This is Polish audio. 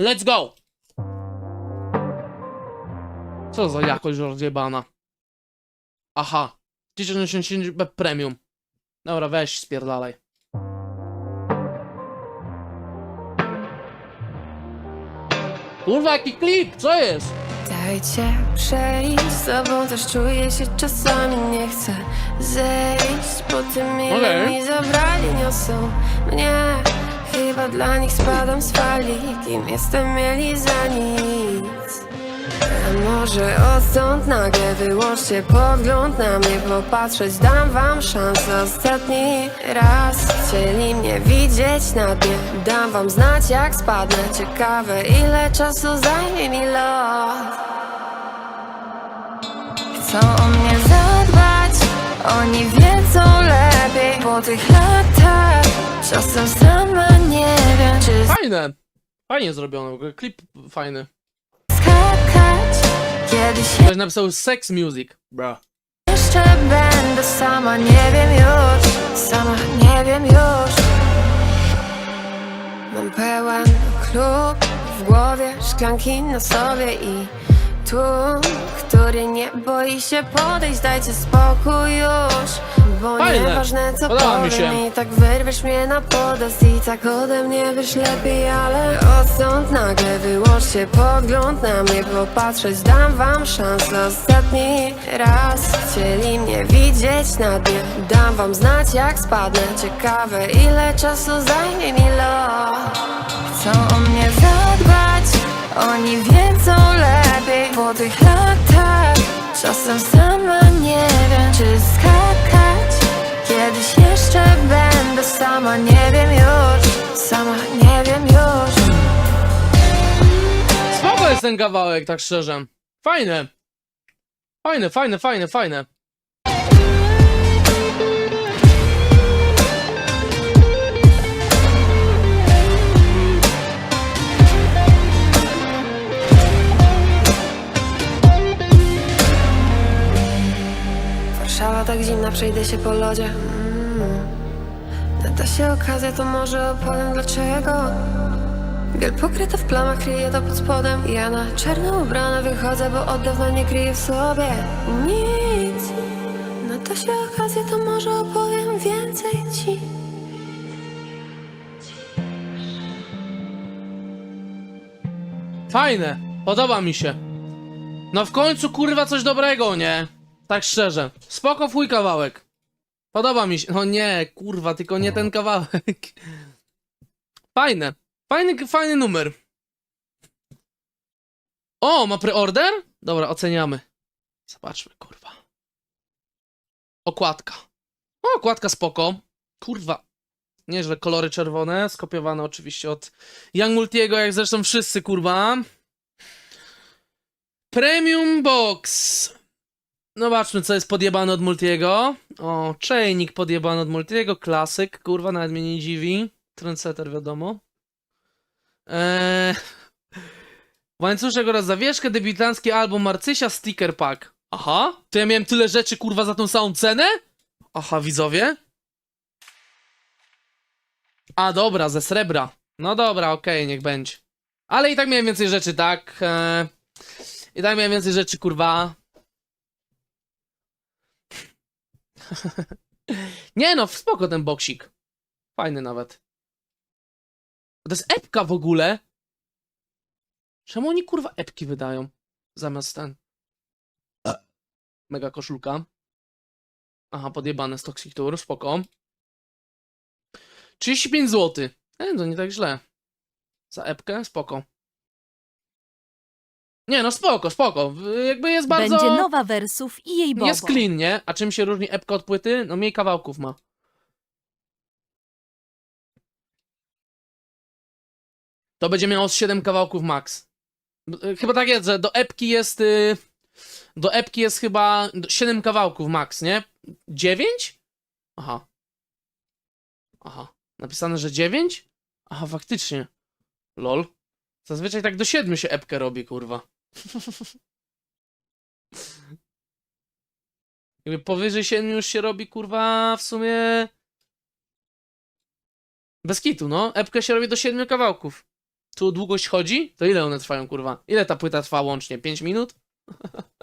Let's go! Co za jakość rozjebana? Aha. 1080p premium. Dobra, weź spierdalaj. Kurwa, jaki klip, co jest? Dajcie przejść, z tobą też czuję się czasami nie chcę zejść Po tym ile Okej. mi zabrali niosą mnie Chyba dla nich spadam z fali, kim jestem mieli za nic. A może odtąd nagle wyłączcie pogląd na mnie popatrzeć Dam wam szansę. Ostatni raz Chcieli mnie widzieć na dnie. Dam wam znać jak spadnę. Ciekawe ile czasu zajmie mi lot. Chcą o mnie zadbać Oni wiedzą lepiej. Po tych latach Czasem sama nie wiem Czy Fajne. Fajnie zrobione, w ogóle klip fajny. skakać Kiedyś Ktoś napisał sex music, bro. jeszcze będę sama Nie wiem już Sama nie wiem już Mam pełen klub w głowie Szklanki na sobie i tłum Który nie boi się podejść. Dajcie spokój już Bo Fajne. nieważne co Podoba mi powiem się. I tak wyrwiesz mnie na podest I tak ode mnie wiesz lepiej Ale odtąd nagle wyłączcie pogląd na mnie Popatrzeć dam wam szansę ostatni raz Chcieli mnie widzieć na dnie. Dam wam znać jak spadnę. Ciekawe ile czasu zajmie mi lot. Chcą o mnie zadbać Oni wiedzą tych latach Czasem sama nie wiem Czy skakać Kiedyś jeszcze będę sama Nie wiem już Sama nie wiem już Spoko jest ten kawałek, tak szczerze. Fajne. Fajne, fajne, fajne, fajne. Zimna, przejdę się po lodzie mm. Nada się okazja, to może opowiem dlaczego Biel pokryta w plamach, kryje to pod spodem Ja na czarno ubrana wychodzę, bo od dawna nie kryję w sobie nic Nada się okazja, to może opowiem więcej ci Fajne. Podoba mi się. No w końcu kurwa coś dobrego, nie? Tak szczerze. Spoko fuj kawałek. Podoba mi się. No nie, kurwa, tylko nie ten kawałek. Fajne. Fajny, fajny numer. O, ma preorder? Dobra, oceniamy. Zobaczmy, kurwa. Okładka. O, okładka spoko. Kurwa. Nieźle, kolory czerwone, skopiowane oczywiście od Young Multiego, jak zresztą wszyscy, kurwa. Premium Box. Zobaczmy, co jest podjebane od Multiego. O, czajnik podjebany od Multiego, klasyk, kurwa, nawet mnie nie dziwi. Trendsetter, wiadomo. Eee... Łańcuszek oraz zawieszkę, debiutancki album Marcysia, sticker pack. Aha, to ja miałem tyle rzeczy, kurwa, za tą samą cenę? Aha, widzowie. A, dobra, ze srebra. No dobra, okej, niech będzie. Ale i tak miałem więcej rzeczy, tak? Eee, I tak miałem więcej rzeczy, kurwa. Nie no, spoko ten boksik. Fajny nawet. To jest epka w ogóle. Czemu oni kurwa epki wydają? Zamiast ten. Mega koszulka. Aha, podjebane z Toxic Tour, spoko. 35 zł. E, to nie tak źle. Za epkę, spoko. Nie no, spoko, spoko. Jakby jest bardzo... Będzie nowa wersów i jej bobo. Jest clean, nie? A czym się różni epka od płyty? No mniej kawałków ma. To będzie miało z 7 kawałków max. Chyba tak jest, że do epki jest... y, Do epki jest chyba 7 kawałków max, nie? 9? Aha. Aha. Napisane, że 9? Aha, faktycznie. Lol. Zazwyczaj tak do 7 się epkę robi, kurwa. Jakby powyżej 7 już się robi, kurwa, w sumie... Bez kitu, no. Epkę się robi do 7 kawałków. Tu długość chodzi? To ile one trwają, kurwa? Ile ta płyta trwa łącznie? 5 minut?